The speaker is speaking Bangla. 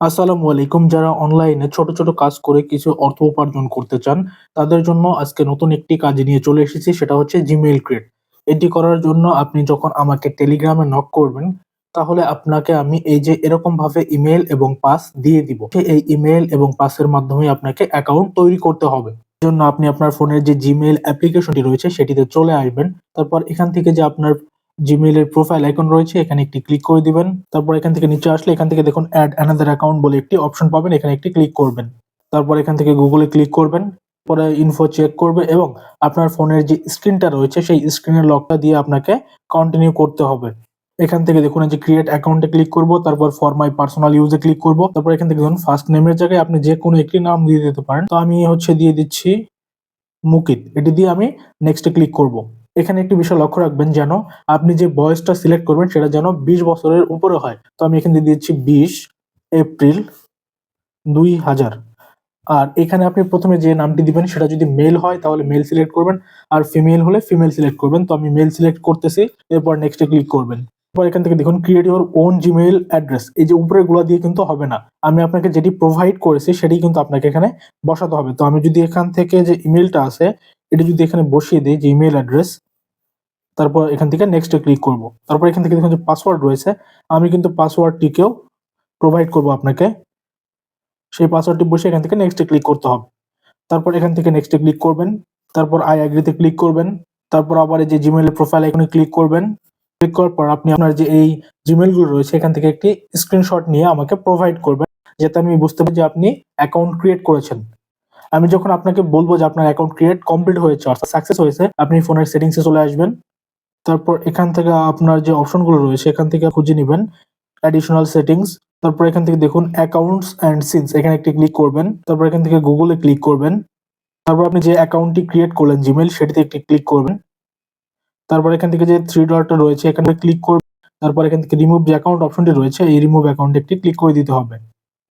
আসসালামু আলাইকুম। যারা অনলাইনে ছোট ছোট কাজ করে কিছু অর্থ উপার্জন করতে চান, তাদের জন্য আজকে নতুন একটি কাজ নিয়ে চলে এসেছি, সেটা হচ্ছে জিমেইল ক্রিয়েট এটি করার জন্য আপনি যখন আমাকে টেলিগ্রামে নক করবেন, তাহলে আপনাকে আমি এই যে এরকম ভাবে ইমেল এবং পাস দিয়ে দিব। এই ইমেল এবং পাসের মাধ্যমে আপনাকে অ্যাকাউন্ট তৈরি করতে হবে। জন্য আপনি আপনার ফোনের যে জিমেইল অ্যাপ্লিকেশনটি রয়েছে, সেটিতে চলে আসবেন। তারপর এখান থেকে যে আপনার জিমেইল এর প্রোফাইল আইকন রয়েছে, এখানে একটি ক্লিক করে দিবেন। তারপর এখান থেকে নিচে আসলে এখান থেকে দেখুন অ্যাড অ্যানাদার অ্যাকাউন্ট বলে একটি অপশন পাবেন, এখানে একটি ক্লিক করবেন। তারপর এখান থেকে গুগলে ক্লিক করবেন, পরে ইনফো চেক করবে এবং আপনার ফোনের যে স্ক্রিনটা রয়েছে, সেই স্ক্রিনের লকটা দিয়ে আপনাকে কন্টিনিউ করতে হবে। এখান থেকে দেখুন যে ক্রিয়েট অ্যাকাউন্টে ক্লিক করব, তারপর ফর মাই পার্সোনাল ইউজে ক্লিক করব। তারপর এখান থেকে দেখুন ফার্স্ট নেমের জায়গায় আপনি যে কোনো একটি নাম দিয়ে দিতে পারেন। তো আমি হচ্ছে দিয়ে দিচ্ছি মুকিত, এটি দিয়ে আমি নেক্সটে ক্লিক করব। এখানে একটি বিষয় লক্ষ্য রাখবেন যেন আপনি যে বয়সটা সিলেক্ট করবেন সেটা যেন বিশ বছরের উপরে হয়। তো আমি এখানে দিয়ে দিচ্ছি বিশ এপ্রিল দুই হাজার। আর এখানে আপনি প্রথমে যে নামটি দিবেন সেটা যদি মেল হয় তাহলে মেল সিলেক্ট করবেন। আর ফিমেল হলে ফিমেল সিলেক্ট করবেন। তো আমি মেল সিলেক্ট করতেছি, এরপর নেক্সটে ক্লিক করবেন। এরপর এখান থেকে দেখুন create your own Gmail address এই যে উপরে গুলা দিয়ে কিন্তু হবে না। আমি আপনাকে যেটি প্রোভাইড করেছি সেটি কিন্তু আপনাকে এখানে বসাতে হবে। তো আমি যদি এখান থেকে যে ইমেলটা আছে, এটি যদি এখানে বসিয়ে দিই যে ইমেল অ্যাড্রেস তারপর এখান থেকে নেক্সটে ক্লিক করব। তারপর এখান থেকে দেখুন যে পাসওয়ার্ড রয়েছে, আমি কিন্তু পাসওয়ার্ডটিকেও প্রোভাইড করব আপনাকে। সেই পাসওয়ার্ডটি বসে এখান থেকে নেক্সটে ক্লিক করতে হবে। তারপর এখান থেকে নেক্সটে ক্লিক করবেন, তারপর আই অ্যাগ্রিতে ক্লিক করবেন, তারপর আবার এই যে জিমেইলের প্রোফাইল এখানে ক্লিক করবেন। ক্লিক করার পর আপনি আপনার যে এই জিমেইলগুলো রয়েছে, এখান থেকে একটি স্ক্রিনশট নিয়ে আমাকে প্রোভাইড করবেন, যাতে আমি বুঝতে পারি যে আপনি অ্যাকাউন্ট ক্রিয়েট করেছেন। আমি যখন আপনাকে বলব যে আপনার অ্যাকাউন্ট ক্রিয়েট কমপ্লিট হয়েছে, অর্থাৎ সাকসেস হয়েছে, আপনি ফোনের সেটিংসে চলে আসবেন। তারপর এখান থেকে আপনার যে অপশনগুলো রয়েছে, এখান থেকে খুঁজে নেবেন অ্যাডিশনাল সেটিংস তারপর এখান থেকে দেখুন অ্যাকাউন্টস অ্যান্ড সিনস এখানে একটি ক্লিক করবেন। তারপর এখান থেকে গুগলে ক্লিক করবেন। তারপর আপনি যে অ্যাকাউন্টটি ক্রিয়েট করলেন জিমেল সেটিতে একটি ক্লিক করবেন। তারপর এখান থেকে যে থ্রি ডটটা রয়েছে, এখানে ক্লিক করবেন। তারপর এখান থেকে রিমুভ যে অ্যাকাউন্ট অপশনটি রয়েছে, এই রিমুভ অ্যাকাউন্টে একটি ক্লিক করে দিতে হবে।